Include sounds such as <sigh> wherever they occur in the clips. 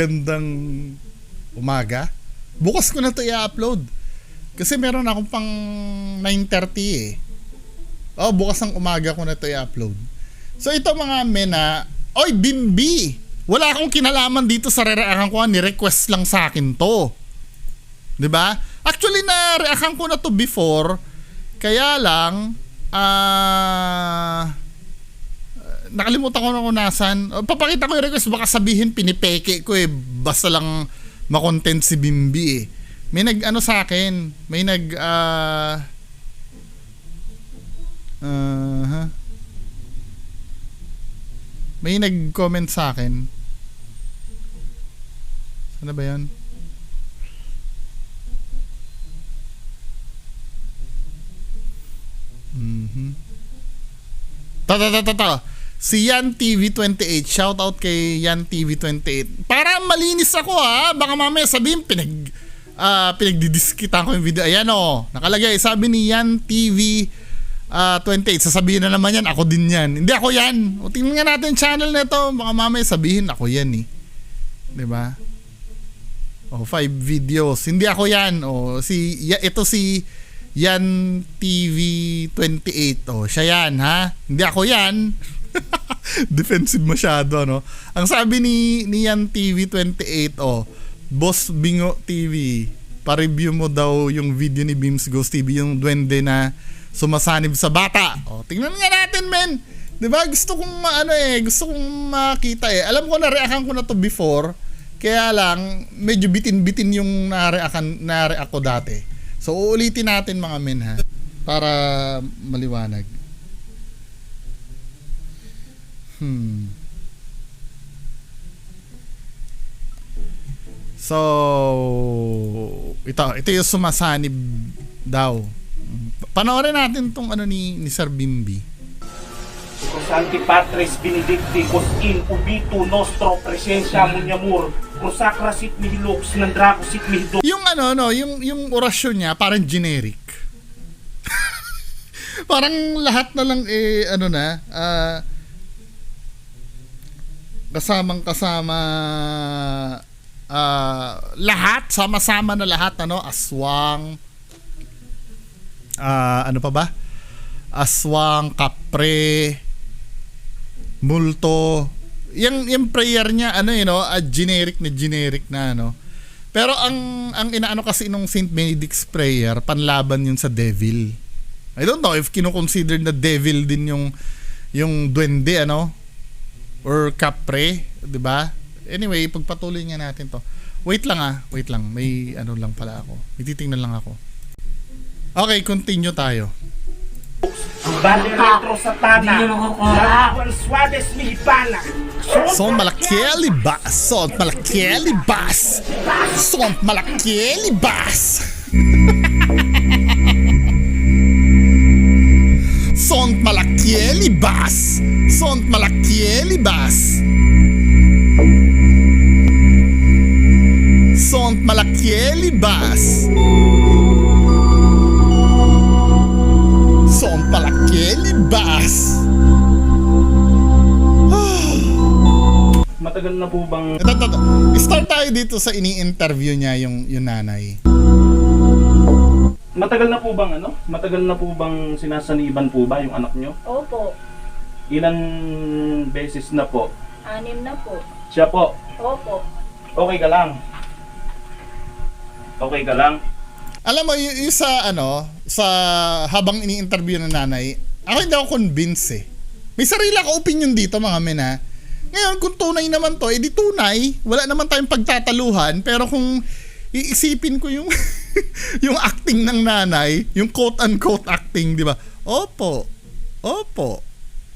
Magandang umaga. Bukas ko na to i-upload. Kasi meron akong pang 9.30 eh. Oh, bukas ng umaga ko na to i-upload. So ito mga mena, oy Bimbi! Wala akong kinalaman dito sa re-reaction ko, ni-request lang sa akin to. 'Di ba? Actually na reaction ko na to before, kaya lang ah nakalimutan ko na kung nasan. Uh, Papakita ko yung request, baka sabihin pinipeke ko eh. Basta lang makontent si Bimbi eh. May nag ano sa akin, may nag ah ah, may nag-comment sa akin. Ano ba yan? Mhm. Ta ta ta ta ta. Si Yan TV28. Shout out kay Yan TV28. Para malinis ako ha. Baka mamaya sabihin pinag ah pinagdidiskitan ko yung video. Ayan oh. Nakalagay sabi ni Yan TV ah 28. Sasabihin na naman yan ako din yan. Hindi ako yan. O tingnan nga natin channel na ito. Baka mamaya sabihin ako yan eh. ba? Oh, five videos. Hindi ako yan. Oh, si ya, ito si Yan TV 28. Oh, siya yan, ha? Hindi ako yan. <laughs> Defensive masyado, no? Ang sabi ni, ni Yan TV 28, oh, Boss Bingo TV, pa-review mo daw yung video ni Beams Ghost TV, yung duwende na sumasanib sa bata. Oh, tingnan nga natin, men. 'Di ba? Gusto kong maano eh, gusto kong makita eh. Alam ko na reaction ko na to before. Kaya lang medyo bitin-bitin yung na-react na-react ko dati. So uulitin natin mga men ha para maliwanag. Hmm. So, ito, ito yung sumasanib daw. Panoorin natin tong ano ni, ni Sir Bimbi. Santi Patres Benedicti cos in ubito nostro presencia munyamur consacra sit mihilux nandrako sit mihido Yung ano no, yung yung orasyon niya parang generic. <laughs> parang lahat na lang eh ano na, ah kasamang kasama ah lahat sama-sama na lahat ano, aswang ah ano pa ba? Aswang, kapre, multo. Yung yung prayer niya ano you know, a generic na generic na ano. Pero ang ang inaano kasi nung Saint Benedict's prayer, panlaban yun sa devil. I don't know if kino-consider na devil din yung yung duwende ano or kapre, 'di ba? Anyway, pagpatuloy nga natin 'to. Wait lang ah, wait lang. May ano lang pala ako. May titingnan lang ako. Okay, continue tayo. Bale retro satana Lawan suades mihipana Son son malakelibas, son malakelibas. Son malakelibas, son malakelibas. Son malakelibas. Son malakelibas. Matagal na po bang. Start tayo dito sa ini-interview niya yung, yung nanay. Matagal na po bang ano? Matagal na po bang sinasaniban po ba yung anak nyo? Opo, Ilan beses na po? anim na po. Siya po, Opo. okay ka lang. Okay ka lang. Alam mo, y- yung sa ano, sa habang ini-interview ng nanay, ako hindi ako convinced eh. May sarili ako opinion dito mga men ha. Ngayon, kung tunay naman to, edi tunay. Wala naman tayong pagtataluhan. Pero kung iisipin ko yung <laughs> <laughs> yung acting ng nanay, yung quote-unquote acting, di ba? Opo. Opo.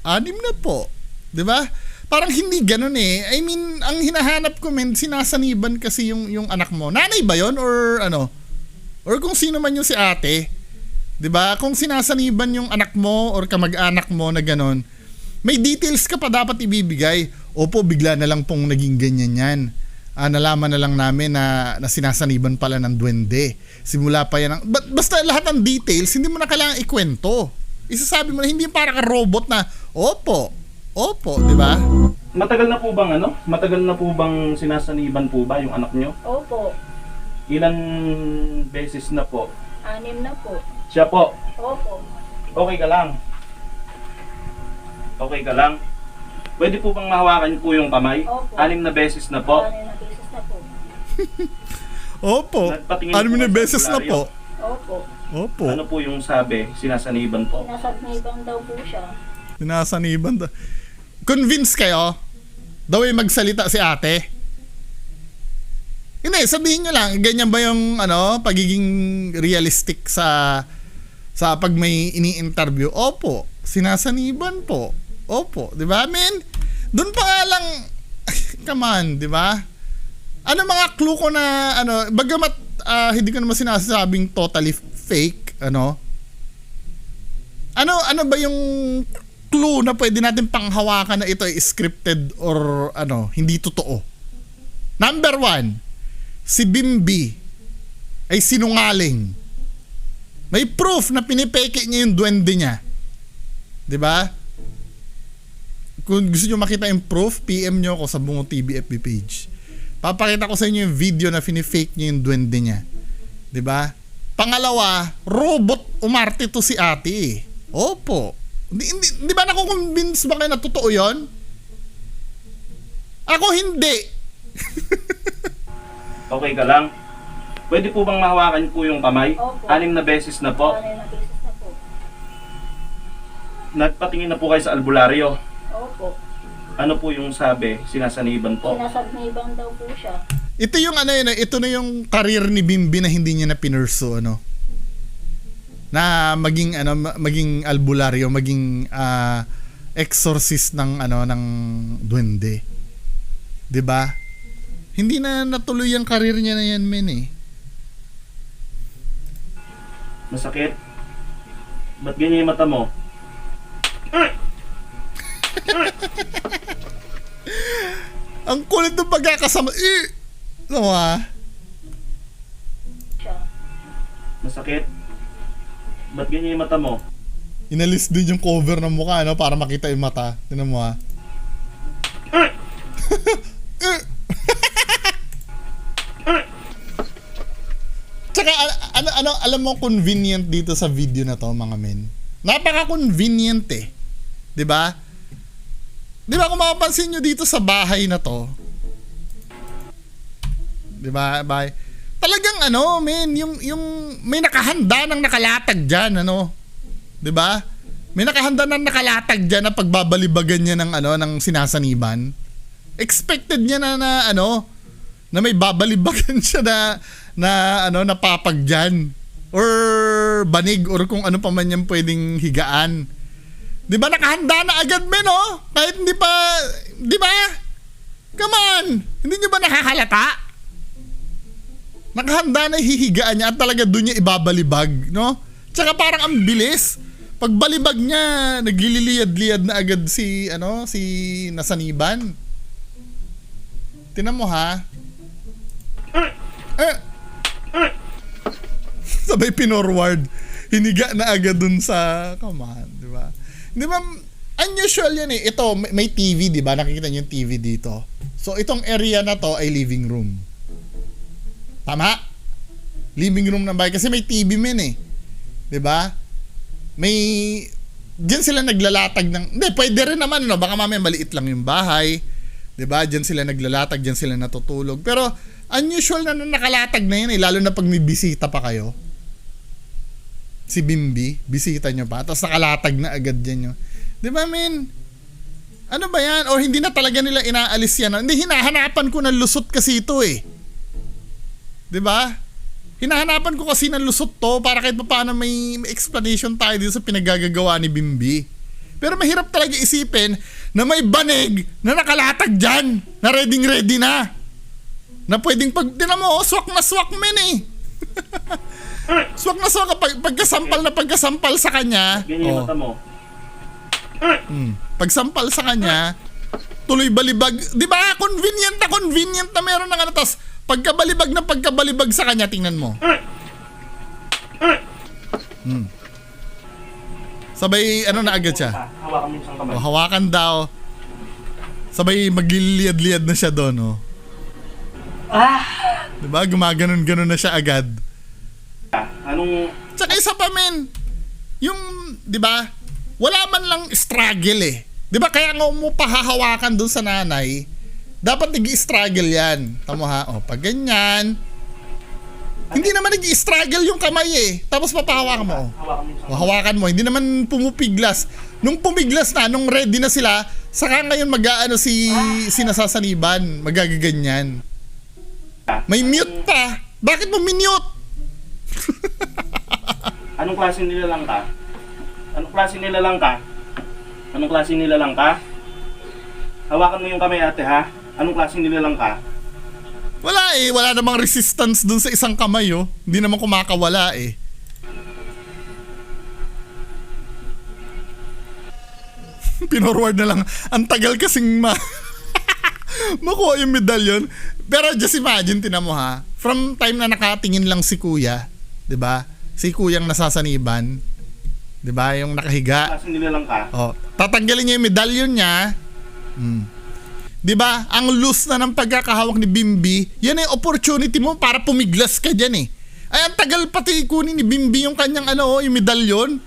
Anim na po. Di ba? Parang hindi ganun eh. I mean, ang hinahanap ko men, sinasaniban kasi yung, yung anak mo. Nanay ba yon or ano? Or kung sino man yung si ate, 'di ba? Kung sinasaniban yung anak mo or kamag-anak mo na ganun, may details ka pa dapat ibibigay. Opo, bigla na lang pong naging ganyan yan. Ah, nalaman na lang namin na, na sinasaniban pala ng duwende. Simula pa yan. Ang, ba- basta lahat ng details, hindi mo na kailangan ikwento. Isasabi mo na, hindi para ka robot na, opo, opo, di ba? Matagal na po bang ano? Matagal na po bang sinasaniban po ba yung anak nyo? Opo, Ilan beses na po? anim na po. Siya po, Opo, okay ka lang. Okay ka lang. Pwede po bang mahawakan po yung kamay? Opo. Anim na beses na po. anim na beses na po. <laughs> Opo. Nagpatingin Ano po na sa beses na albularyo? po? Opo, Opo. Ano po yung sabi? Sinasaniban po. nasagniban daw po siya. Sinasaniban. da- Convince kayo? Daw ay magsalita si ate? Hindi, sabihin nyo lang, ganyan ba yung ano, pagiging realistic sa sa pag may ini-interview? Opo, sinasaniban po. Opo, 'di ba? I mean, doon pa nga lang <laughs> come on, 'di ba? Ano mga clue ko na ano, bagamat ah, hindi ko naman sinasabing totally fake, ano? Ano ano ba yung clue na pwede natin panghawakan na ito ay scripted or ano, hindi totoo? Number one, si Bimbi ay sinungaling. May proof na pinipeke niya yung duwende niya. 'Di ba? Kung gusto niyo makita yung proof, PM niyo ako sa Bungo TV FB page. Papakita ko sa inyo yung video na pinifake niya yung duwende niya. 'Di ba? Pangalawa, robot umarte to si ate. eh. Opo. Di, di, di ba nakukonvince ba kayo na totoo yon? Ako hindi. <laughs> Okay ka lang? Pwede po bang mahawakan po yung kamay? Opo. Anim na beses na po. Anim na beses na po. Nagpatingin na po kayo sa albularyo. Opo, Ano po yung sabi? Sinasaniban po. nasagniban daw po siya. Ito yung ano yun, eh, ito na yung career ni Bimbi na hindi niya na pinurso ano. Na maging ano ma- maging albularyo, maging ah, exorcist ng ano ng duwende. 'Di ba? Hindi na natuloy ang career niya na yan, men eh. Masakit? Ba't ganyan yung mata mo? Ang kulit ng pagkakasama. Eh! Ano ah? Siya. Masakit? Ba't ganyan yung mata mo? Inalis din yung cover ng mukha, no? Para makita yung mata. Tinan mo, ha? <laughs> Tsaka, ano, ano, ano, alam mo convenient dito sa video na to, mga men? Napaka-convenient eh. 'Di ba? 'Di ba kung mapapansin nyo dito sa bahay na to? 'Di ba? Bahay. Talagang ano, men, yung yung may nakahanda ng nakalatag diyan, ano? 'Di ba? May nakahanda ng nakalatag diyan na pagbabalibagan niya ng ano ng sinasaniban. Expected niya na na ano na may babalibagan <laughs> siya na na ano napapag dyan. or banig or kung ano pa man yung pwedeng higaan. 'Di ba nakahanda na agad men oh? Kahit hindi pa 'di ba? Come on. Hindi niyo ba nakahalata? Nakahanda na hihigaan niya at talaga doon niya ibabalibag, no? Tsaka parang ang bilis. Pagbalibag niya, nagliliyad-liyad na agad si ano, si Nasaniban. Tinan mo ha. Eh. Sabay pinorward. Hiniga na agad dun sa, come on, di ba? Unusual yan eh. Ito, may, TV, di ba? Nakikita niyo yung TV dito. So, itong area na to ay living room. Tama? Living room ng bahay. Kasi may TV men eh. Di ba? May... Diyan sila naglalatag ng... Hindi, pwede rin naman, no? Baka mamaya maliit lang yung bahay. Di ba? Diyan sila naglalatag, diyan sila natutulog. Pero, unusual na nakalatag na yan eh. Lalo na pag may bisita pa kayo. Si Bimbi, bisita nyo pa. Tapos nakalatag na agad yan yun. Di ba, men? Ano ba yan? O hindi na talaga nila inaalis yan. Hindi, hinahanapan ko ng lusot kasi ito eh. 'Di ba? Hinahanapan ko kasi ng lusot to para kahit paano may, explanation tayo dito sa pinagagagawa ni Bimbi. Pero mahirap talaga isipin na may banig na nakalatag dyan, na ready ready na. Na pwedeng pag, tinan mo, oh, swak na swak men eh. <laughs> swak na swak, pag, pagkasampal na pagkasampal sa kanya, Ganyan oh, mata mo. Mm. Pagsampal sa kanya, tuloy balibag. Di ba? Convenient na convenient na meron ng ano. Tapos, pagkabalibag na pagkabalibag sa kanya, tingnan mo. Mm. Sabay, ano na agad siya. Hawakan mo isang kamay. O, hawakan daw. Sabay magliliad-liad na siya doon, oh. Ah! Diba? Gumaganon-ganon na siya agad. Anong... Tsaka isa pa, men. Yung, di ba? Wala man lang struggle eh. Di ba? Kaya nga mo pahahawakan doon sa nanay, dapat nag-struggle yan. Tamo ha? O, pag ganyan, hindi naman nag-struggle yung kamay eh. Tapos papahawakan mo. O, hawakan mo. Hindi naman pumupiglas. Nung pumiglas na, nung ready na sila, saka ngayon mag-ano si sinasasaniban. Magagaganyan. May mute pa. Bakit mo minute? <laughs> Anong klase nilalang ka? Anong klase nilalang ka? Anong klase nilalang ka? Hawakan mo yung kamay ate ha? Anong klase nilalang ka? Wala eh, wala namang resistance dun sa isang kamay oh. Hindi naman kumakawala eh. <laughs> Pinorward na lang. Ang tagal kasing ma... <laughs> makuha yung medalyon. Pero just imagine, tinan mo ha. From time na nakatingin lang si kuya, 'di ba? Si kuyang nasasaniban, 'di ba? Yung nakahiga. Klase nilalang ka? Oh, tatanggalin niya yung medalyon niya. Hmm. 'Di ba? Ang loose na ng pagkakahawak ni Bimbi, yan ay opportunity mo para pumiglas ka diyan eh. Ay, ang tagal pati kunin ni Bimbi yung kanyang ano, oh, yung medalyon.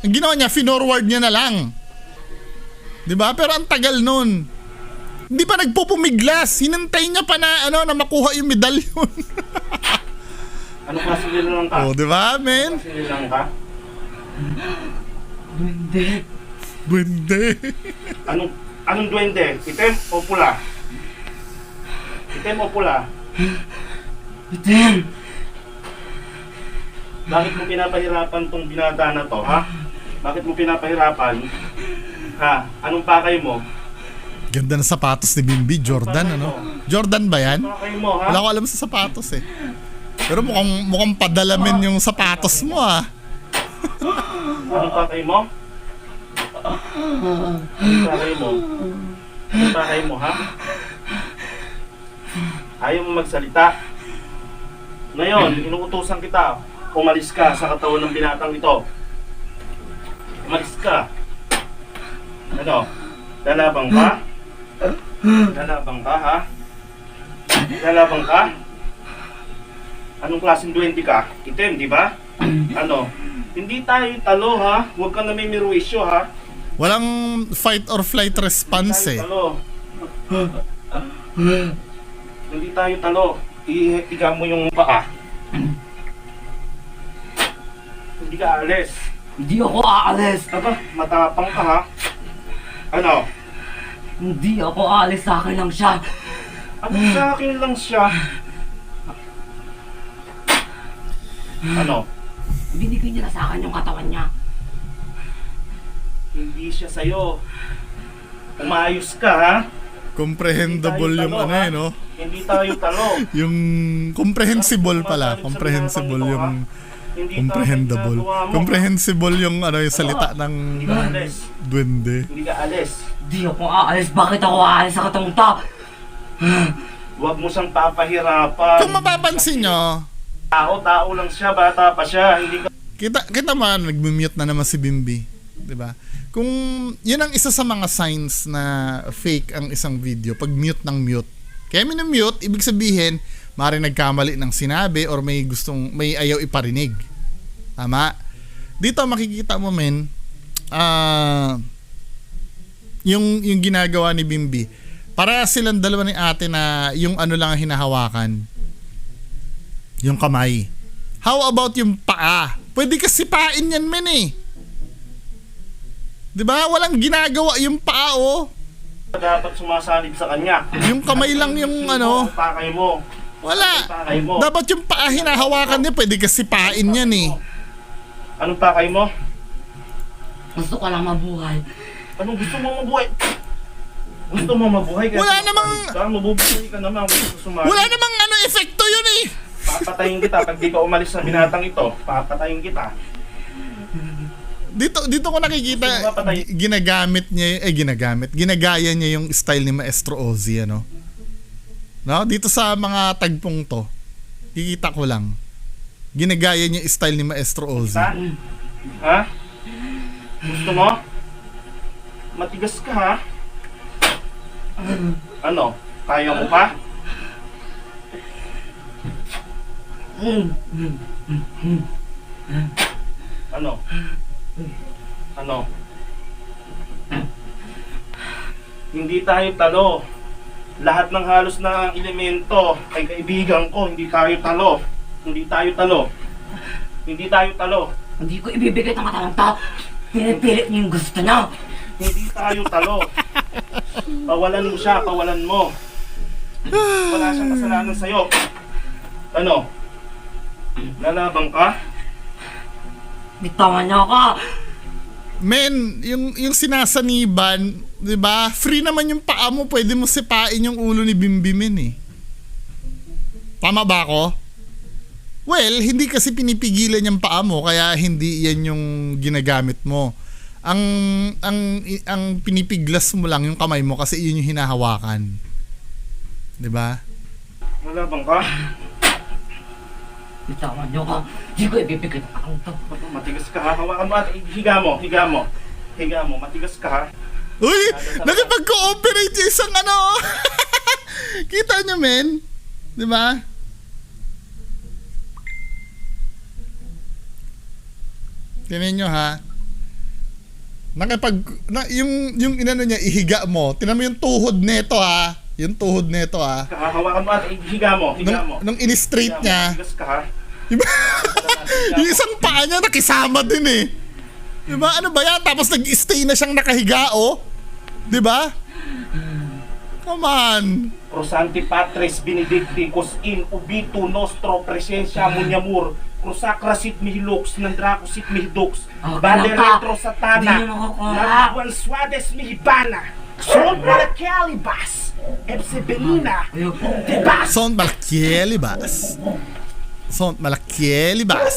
Ang ginawa niya, finorward niya na lang. 'Di ba? Pero ang tagal nun. Hindi pa nagpupumiglas. Hinantay niya pa na ano na makuha yung medalyon. <laughs> Anong klase nilalang ka? oh, 'di ba, men? Klase nilalang ka? Hindi. Buwende. Anong anong duwende? Itim o pula? Itim o pula? Itim. Bakit mo pinapahirapan tong binata na to, ha? Bakit mo pinapahirapan? Ha? Anong pakay mo? Ganda ng sapatos ni Bimbi, Jordan ano? Jordan ba 'yan? Pakay mo, ha? Wala ko alam sa sapatos eh. Pero mukhang, mukhang padalamin yung sapatos mo ah. Anong pakay mo? Anong pakay mo? Anong pakay mo, ha? Ayaw mo magsalita. Ngayon, inuutosan kita. Umalis ka sa katawan ng binatang ito. Umalis ka. Ano? Lalabang ka? Lalabang ka, ha? Lalabang ka? Anong klaseng duwende ka? Itim, di ba? <clears throat> Ano? Hindi tayo talo, ha? Huwag ka na may miruisyo, ha? Walang fight or flight response Tayo eh. talo. <laughs> Hindi tayo talo. Ihiga mo yung paa. Hindi ka alis. Hindi ako aalis. Aba, matapang ka ha. Ano? Hindi ako aalis sa akin lang siya. Ano sa akin lang siya? <sighs> Ano? Binigay niya na sa akin yung katawan niya. Hindi siya sa'yo. Umayos ka ha? Comprehensible Hindi tayo yung talo, ano ha? eh, no? Hindi tayo talo. <laughs> Yung comprehensible pala. Comprehensible yung ha? Hindi comprehensible. tayo ginagawa mo. Comprehensible yung ano yung salita ng Hindi ka alis. duwende. Hindi ka alis. Hindi ako aalis. Bakit ako aalis sa katawang ta? Huwag mo siyang papahirapan. Kung mapapansin nyo, Tao, tao lang siya, bata pa siya. Hindi ka kita kita man nagmi-mute na naman si Bimbi, 'di ba? Kung 'yun ang isa sa mga signs na fake ang isang video pag mute ng mute. Kaya mute, ibig sabihin mari nagkamali ng sinabi or may gustong may ayaw iparinig. Tama? Dito makikita mo men ah yung yung ginagawa ni Bimbi. Para silang dalawa ni ate na yung ano lang ang hinahawakan. Yung kamay. How about yung paa? Pwede ka sipain yan, men eh. 'Di ba? Walang ginagawa yung paa, oh. dapat sumasalib sa kanya. Yung kamay lang yung ano. pakay mo. Wala. Pakay mo. Dapat yung paa hinahawakan niya, pwede ka sipain yan eh. Anong pakay mo? Gusto ko lang mabuhay. Anong gusto mo mabuhay? Gusto mo mabuhay? Kaya Wala namang- Ka, mabubuhay ka naman. Wala namang ano eh. Papatayin kita pag di ka umalis sa binatang ito. Papatayin kita. Dito dito ko nakikita ginagamit niya eh ginagamit. Ginagaya niya yung style ni Maestro Ozzy ano. No, dito sa mga tagpong to. Kikita ko lang. Ginagaya niya yung style ni Maestro Ozzy. Ha? Ha? Gusto mo? Matigas ka ha? Ano? Kaya mo pa? Ano? Ano? Hindi tayo talo. Lahat ng halos na elemento kay kaibigan ko, hindi tayo talo. Hindi tayo talo. Hindi tayo talo. Hindi ko ibibigay ng katawang to. Pinipilit niyo yung gusto niya. Hindi tayo talo. Pawalan mo siya, pawalan mo. Wala siyang kasalanan sa'yo. Ano? Lalabang ka? Bitawan niyo ako. Men, yung, yung sinasaniban, di ba? Free naman yung paa mo, pwede mo sipain yung ulo ni Bimbimin eh. Tama ba ako? Well, hindi kasi pinipigilan yung paa mo, kaya hindi yan yung ginagamit mo. Ang ang ang pinipiglas mo lang yung kamay mo kasi yun yung hinahawakan. 'Di ba? Lalabang ka? Bitawan niyo ako. Hindi ko ibibigay ng katawang to. Matigas ka ha? Hawakan mo at higa mo, higa mo. Higa mo, matigas ka ha? Uy, nakipag-cooperate yung isang ano. <laughs> Kita nyo, men? Di ba? Tingnan nyo, ha? Nakipag, na, yung, yung inano niya, ihiga mo. Tingnan mo yung tuhod nito, ha? Yung tuhod nito, ha? Hawakan mo at higa mo, higa mo. Nung, nung in-straight niya, Matigas ka ha? yung, <laughs> yung isang paa niya nakisama din, eh. Di ba? Ano ba yan? Tapos nag-stay na siyang nakahiga, oh. Di ba? Come on. Prosanti Patres Benedicticus in ubito nostro presencia munyamur Crusacra sit mihilux nandraco sit mihidux Ah, Bale kinanta. retro satana Hindi mo nakukuha. Labuan suades mihibana Sol Maracalibas Ebsebelina Ayun. Dibas Sont Malakielibas. Sont Malakielibas.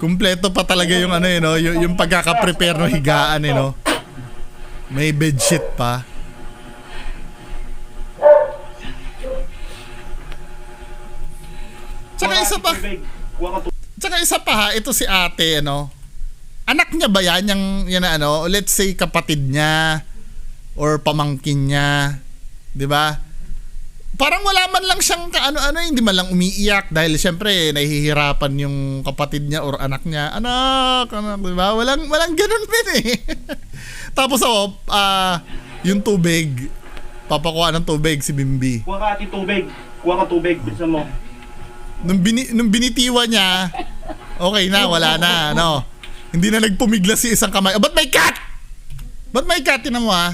Kumpleto pa talaga yung ano yun, no? yung, yung pagkaka-prepare ng higaan eh, no? May bedsheet pa. Tsaka isa pa, tsaka isa pa ha, ito si ate, ano? Anak niya ba yan, yung, yan na ano, let's say kapatid niya, or pamangkin niya, di ba? Parang wala man lang siyang ano-ano, hindi man lang umiiyak dahil syempre nahihirapan yung kapatid niya or anak niya. Anak, anak, di ba? Walang, walang ganun din eh. <laughs> Tapos ako, ah, yung tubig, papakuha ng tubig si Bimbi. Kuha ka ati tubig Kuha ka tubig Bilisan mo Nung, bini, nung binitiwa niya, okay na, wala na, ano. Hindi na nagpumiglas si isang kamay. Oh, ba't may cat? Ba't may cat? Tinan mo ha.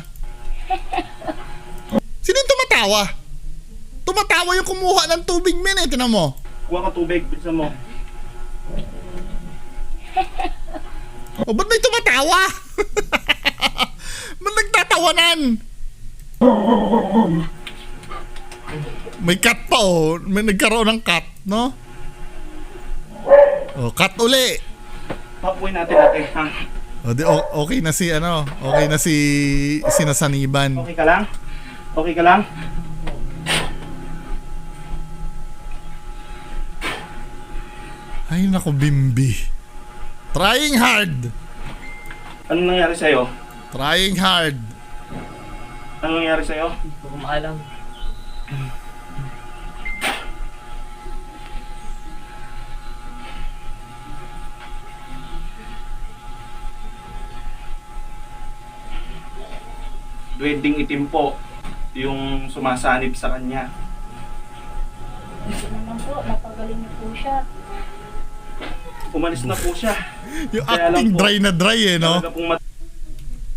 Sino yung tumatawa? Tumatawa yung kumuha ng tubig, men eh. Tinan mo. Kuha ka tubig Bilisan mo O, ba't may tumatawa? <laughs> ba't nagtatawanan? May cat pa oh. May nagkaroon ng cat, no? Oh, cat uli. Papuin natin natin ha O, di, o- okay na si ano, okay na si sinasaniban. Okay ka lang? Okay ka lang? Ay nako bimbi. Trying hard. Anong nangyari sa'yo? Trying hard. Anong nangyari sa'yo? Hindi ko maalam. Duwending itim po yung sumasanib sa kanya. Hindi naman po, napagaling niyo po siya. Umalis na po siya. <laughs> Yung Kaya acting po, dry na dry eh, no? Talaga pong mat-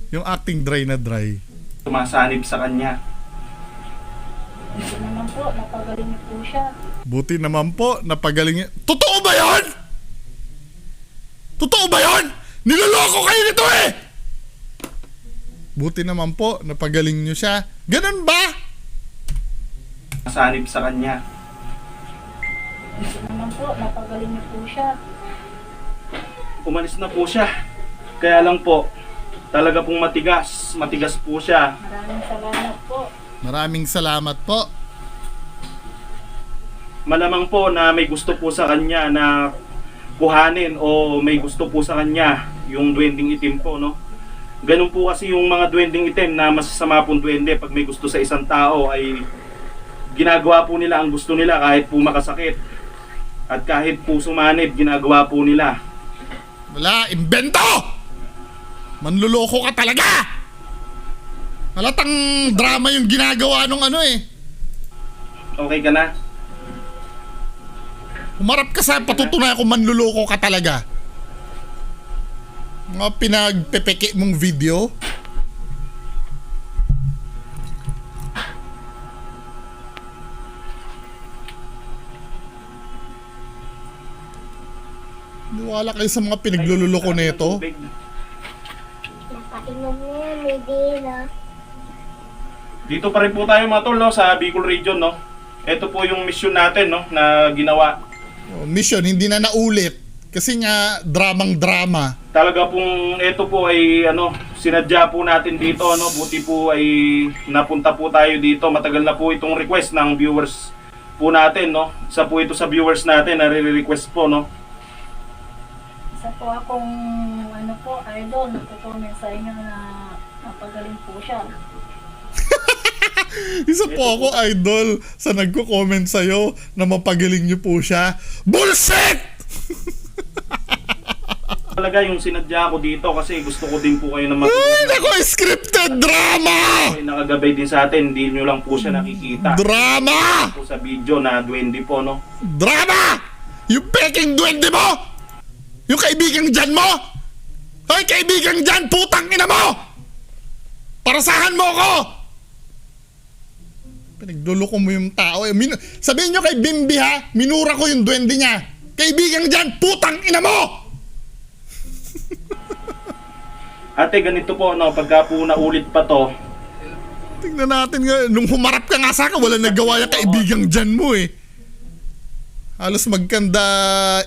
Yung acting dry na dry. sumasanib sa kanya. Hindi naman po, napagaling niyo po siya. Buti naman po, napagaling niya. Totoo ba yon? Totoo ba yon? Niloloko kayo nito eh! Buti naman po, napagaling niyo siya. Ganun ba? Sumasanib sa kanya. Hindi naman po, napagaling niyo po siya. Umalis na po siya. Kaya lang po, talaga pong matigas. Matigas po siya. Maraming salamat po. Maraming salamat po. Malamang po na may gusto po sa kanya na kuhanin o may gusto po sa kanya yung duwending itim po, no? Ganun po kasi yung mga duwending itim na masasama pong duwende pag may gusto sa isang tao ay ginagawa po nila ang gusto nila kahit po makasakit. At kahit po sumanib, ginagawa po nila. Wala, imbento! Manluloko ka talaga! Halatang drama yung ginagawa nung ano eh. Okay ka na? Humarap ka sa patutunayan kung manluloko ka talaga. Mga pinagpepeke mong video. Niwala kayo sa mga pinaglululoko nito. Mo may dila. Dito pa rin po tayo mga tol, no, sa Bicol Region, no. Ito po yung mission natin, no, na ginawa. Oh, mission, hindi na naulit. Kasi nga, dramang drama. Talaga pong ito po ay ano, sinadya po natin dito, ano, buti po ay napunta po tayo dito. Matagal na po itong request ng viewers po natin, no. Isa po ito sa viewers natin na re-request po, no. Isa po akong ano po, idol, nagko-comment sa inyo na napagaling po siya. <laughs> Isa po ako, idol, sa nagko-comment sa'yo na mapagaling niyo po siya. Bullshit! <laughs> <laughs> Talaga yung sinadya ko dito kasi gusto ko din po kayo na Ay, matulungan. nako, scripted drama! Ay, nakagabay din sa atin, hindi nyo lang po siya nakikita. Drama! po sa video na duwende po, no. Drama! Yung peking duwende mo! Yung kaibigang dyan mo! Hoy, kaibigang dyan, putang ina mo! Parasahan mo ko! Pinagluloko mo yung tao. eh. Min- sabihin nyo kay Bimbi ha, minura ko yung duwende niya. Kaibigang dyan, putang ina mo! Ate, ganito po, no, pagka po naulit pa to, Tingnan natin nga, nung humarap ka nga sa akin, wala nagawa yung kaibigang dyan mo eh. Halos magkanda,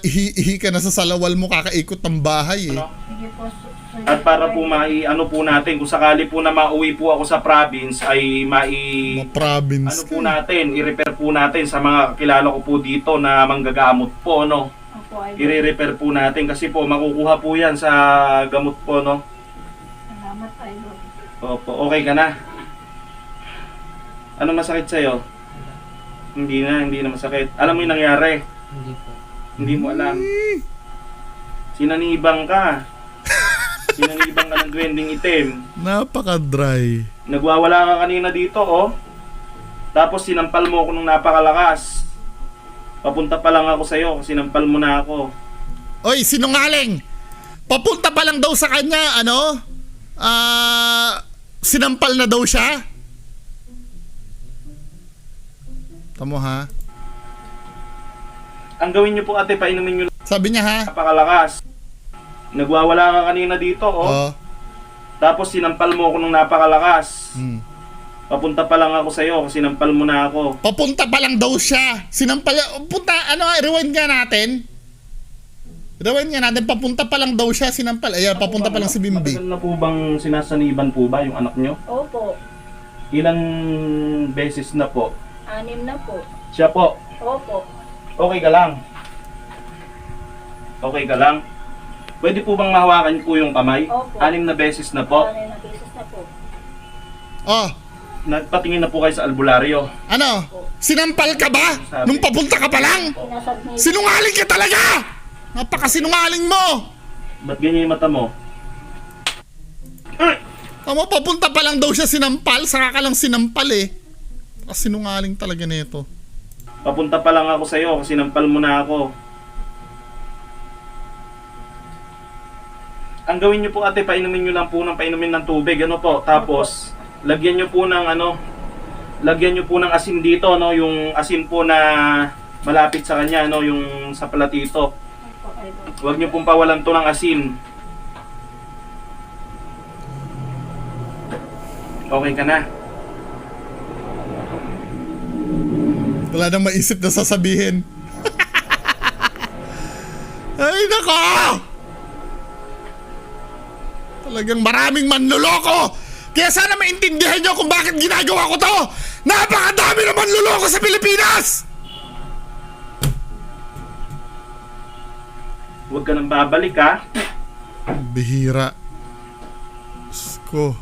ihi-ihi ka na sa salawal mo, kakaikot ng bahay eh. ano, Sige po, At para po mai ano po natin kung sakali po na mauwi po ako sa province ay mai province ano ka. po natin, i-repair po natin sa mga kilala ko po dito na manggagamot po no. Opo. I-repair po natin kasi po makukuha po 'yan sa gamot po no. Salamat, idol. Opo, okay ka na. Ano masakit sa'yo? Hindi na, hindi na masakit. Alam mo yung nangyari? Hindi po. Hindi mo alam. Sinanibang ka. Sinanibang ka ng duwending itim. Napaka-dry. Nagwawala ka kanina dito, oh. Tapos sinampal mo ako nung napakalakas. Papunta pa lang ako sa'yo, sinampal mo na ako. Oy, sinungaling! Papunta pa lang daw sa kanya, ano? Ah, sinampal na daw siya? Tamo ha? Ang gawin niyo po ate, painumin niyo Sabi niya ha? napakalakas. Nagwawala ka kanina dito, oh. Oo. Tapos sinampal mo ako nung napakalakas. Hmm. Papunta pa lang ako sa'yo, sinampal mo na ako. Papunta pa lang daw siya. Sinampal, punta, ano, rewind nga natin. Rewind nga natin, papunta pa lang daw siya, sinampal. Ayan, papunta pa lang si Bimbi. Matagal na po bang sinasaniban po ba yung anak niyo? Opo, Ilang beses na po? anim na po. Siya po, Opo. okay ka lang. Okay ka lang. Pwede po bang mahawakan po yung kamay? Opo. Anim na beses na po. Anim na beses na po. Oh, Nagpatingin na po kayo sa albularyo. ano? Sinampal ka ba? Nung papunta ka pa lang? Pinasag ni Sinungaling ka talaga! Napakasinungaling mo! Ba't ganyan yung mata mo? Tama, papunta pa lang daw siya sinampal, saka ka lang sinampal eh. Sinungaling talaga nito. Papunta pa lang ako sa'yo kasi nampal mo na ako. Ang gawin niyo po ate, painumin niyo lang po ng painumin ng tubig, ano po. Tapos, lagyan niyo po ng ano, lagyan niyo po ng asin dito, no, yung asin po na malapit sa kanya, no, yung sa platito. Huwag niyo pong pawalan to ng asin. Okay ka na? Wala nang maisip na sasabihin. <laughs> Ay, nako! Talagang maraming manluloko! Kaya sana maintindihan nyo kung bakit ginagawa ko to! Napakadami na manluloko sa Pilipinas! Huwag ka nang babalik ha. Bihira. ko.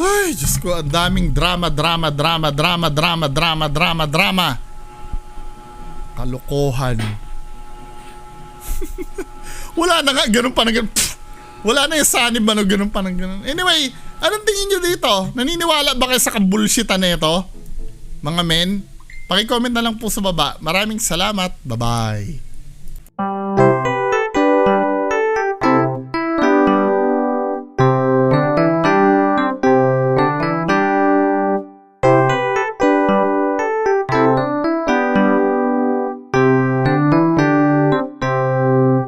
Ay, Diyos ko, ang daming drama, drama, drama, drama, drama, drama, drama, drama. Kalokohan. Wala na nga, ganun pa na ganun. Pff, wala na yung sanib ano, ganun pa na ganun. Anyway, anong tingin nyo dito? Naniniwala ba kayo sa kabulshitan na ito? Mga men? Pakicomment na lang po sa baba. Maraming salamat. Bye-bye.